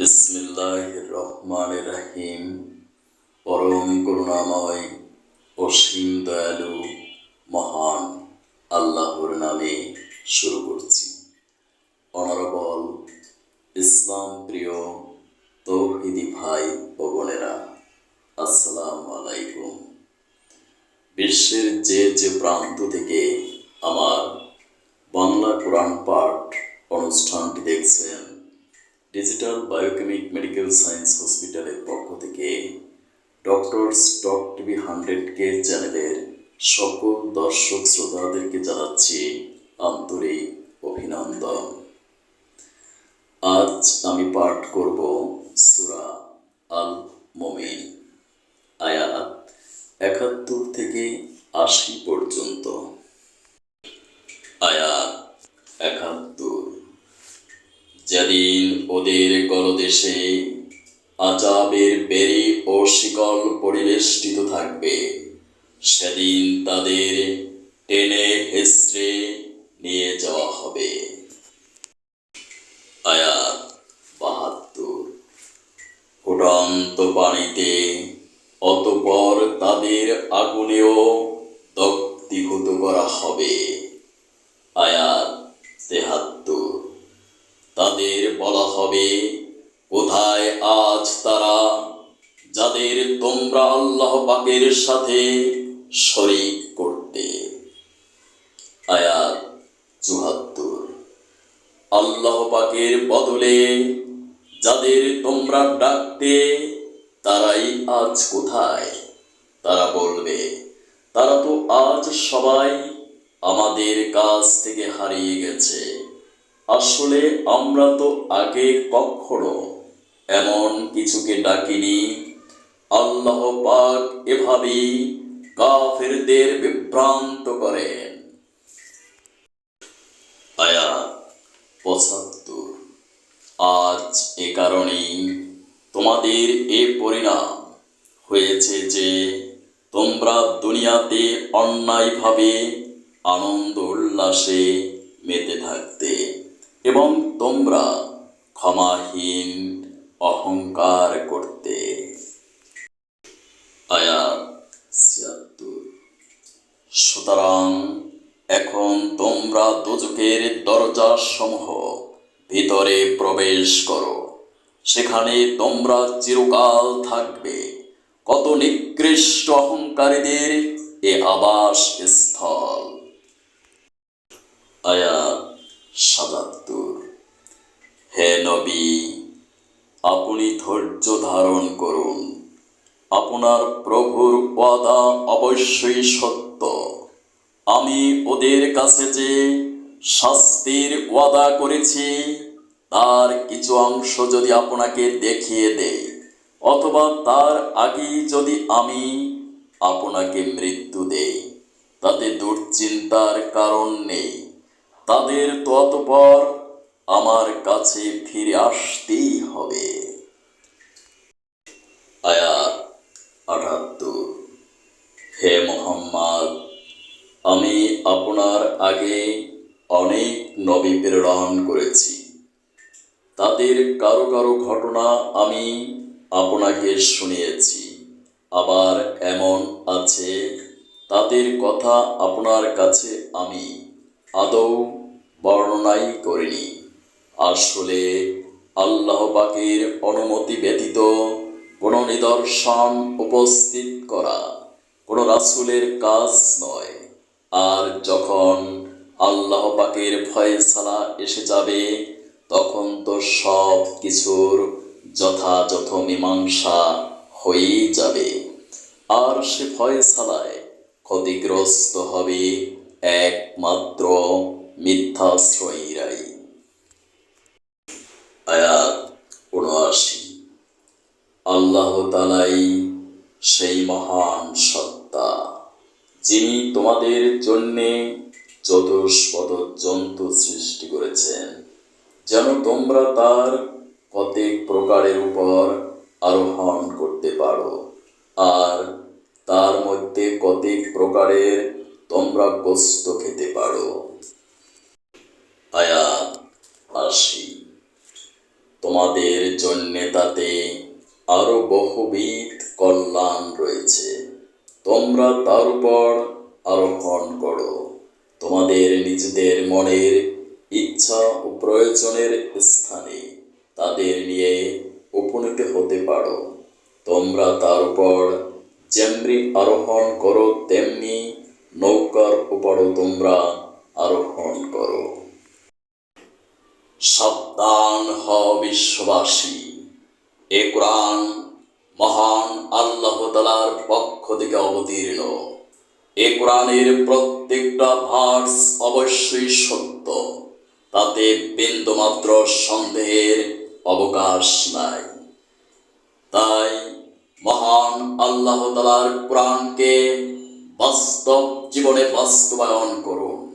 বিসমিল্লাহ রহমান রাহিম। পরম করুণাময় অসীম দয়ালু মহান আল্লাহর নামে শুরু করছি। অনারবল, ইসলাম প্রিয় তৌহিদি ভাই ও বোনেরা, আসসালামু আলাইকুম। বিশ্বের যে যে প্রান্ত থেকে আমার বাংলা কোরআন পাঠ অনুষ্ঠানটি দেখছেন ডিজিটাল বায়োকেমিক মেডিকেল সায়েন্স হসপিটালের পক্ষ থেকে ডক্টর স্টক টিভি হান্ড্রেড কে চ্যানেলের সকল দর্শক শ্রোতাদেরকে জানাচ্ছি আন্তরিক অভিনন্দন। আজ আমি পাঠ করব সুরা আল মমিন আয়াত একাত্তর থেকে আশি পর্যন্ত। আয়াত একাত্তর যেদিন ওদের গলদেশে আজাবের বেরি ও শিকল পরিবেষ্টিত থাকবে, সেদিন তাদের টেনে হেসড়ে নিয়ে যাওয়া হবে। আয়াত বাহাত্তর। ফুটন্ত পানিতে অতপর তাদের আগুনেও দগ্ধীভূত করা হবে। আয়াত তাদের বলা হবে, কোথায় আজ তারা, যাদের তোমরা আল্লাহ পাকের সাথে শরিক করতে। আয়াত চুহাত্তর আল্লাহ পাকের বদলে যাদের তোমরা ডাকতে, তারাই আজ কোথায়? তারা বলবে, তারা তো আজ সবাই আমাদের কাছ থেকে হারিয়ে গেছে। আসলে আমরা তো আগে কখনো এমন কিছুকে ডাকিনি। আল্লাহ পাক এভাবেই কাফেরদের বিভ্রান্ত করেন। আয়া পঁচাত্তর। আজ এ কারণেই তোমাদের এ পরিণাম হয়েছে যে তোমরা দুনিয়াতে অন্যায়ভাবে আনন্দ উল্লাসে মেতে থাকতে। এবং তোমরা ক্ষমাহীন অহংকার করতে। আয়াত ছিয়াত্তর। সুতরাং এখন তোমরা দুজকের দরজা সমূহ ভিতরে প্রবেশ করো। সেখানে তোমরা চিরকাল থাকবে। কত নিকৃষ্ট অহংকারীদের এ আবাস স্থল আয়াত সাতাত্তর হে নবী, আপনি ধৈর্য ধারণ করুন। আপনার প্রভুর ওয়াদা অবশ্যই সত্য। আমি ওদের কাছে যে শাস্তির ওয়াদা করেছি, তার কিছু অংশ যদি আপনাকে দেখিয়ে দেয় অথবা তার আগেই যদি আমি আপনাকে মৃত্যু দেই, তাতে দুশ্চিন্তার কারণ নেই। তাদের তো অতপর আমার কাছে ফিরে আসতেই হবে। আয়াত আঠাত্তর হে মোহাম্মদ, আমি আপনার আগে অনেক নবী প্রেরণ করেছি। তাদের কারও কারও ঘটনা আমি আপনাকে শুনিয়েছি। আবার এমন আছে, তাদের কথা আপনার কাছে আমি আদৌ বর্ণনাই করিনি। আসলে আল্লাহ পাকের অনুমতি ব্যতীত কোনো নিদর্শন উপস্থিত করা কোনো রাসুলের কাজ নয়। আর যখন আল্লাহ পাকের ফয়সালা এসে যাবে, তখন তো সব কিছুর যথাযথ মীমাংসা হয়েই যাবে। আর সে ফয়সালায় ক্ষতিগ্রস্ত হবে একমাত্র মিথ্যাশ্রয়ীরাই। আয়াত উনআশি। আল্লাহ তালাই সেই মহান সত্তা, যিনি তোমাদের জন্যে চতুষ্পদ জন্তু সৃষ্টি করেছেন, যেন তোমরা তার প্রত্যেক প্রকারের উপর আরোহণ করতে পারো, আর তার মধ্যে কতক প্রকারের তোমরা গোস্ত খেতে পারো আয়াত আশি তোমাদের জন্যে তাতে আরও বহুবিধ কল্যাণ রয়েছে। তোমরা তার উপর আরোহণ করো। তোমাদের নিজেদের মনের ইচ্ছা ও প্রয়োজনের স্থানে তাদের নিয়ে উপনীত হতে পারো। তোমরা তার উপর যেমনি আরোহণ করো, তেমনি নৌকার উপরও তোমরা আরোহণ করো সাবধান হ বিশ্ববাসী এ কোরআন মহান আল্লাহ তালার পক্ষ থেকে অবতীর্ণ। এ কোরআনের প্রত্যেকটা ভার্স অবশ্যই সত্য, তাতে বিন্দুমাত্র সন্দেহের অবকাশ নাই। তাই মহান আল্লাহ তালার কোরআনকে বাস্তব জীবনে বাস্তবায়ন করুন।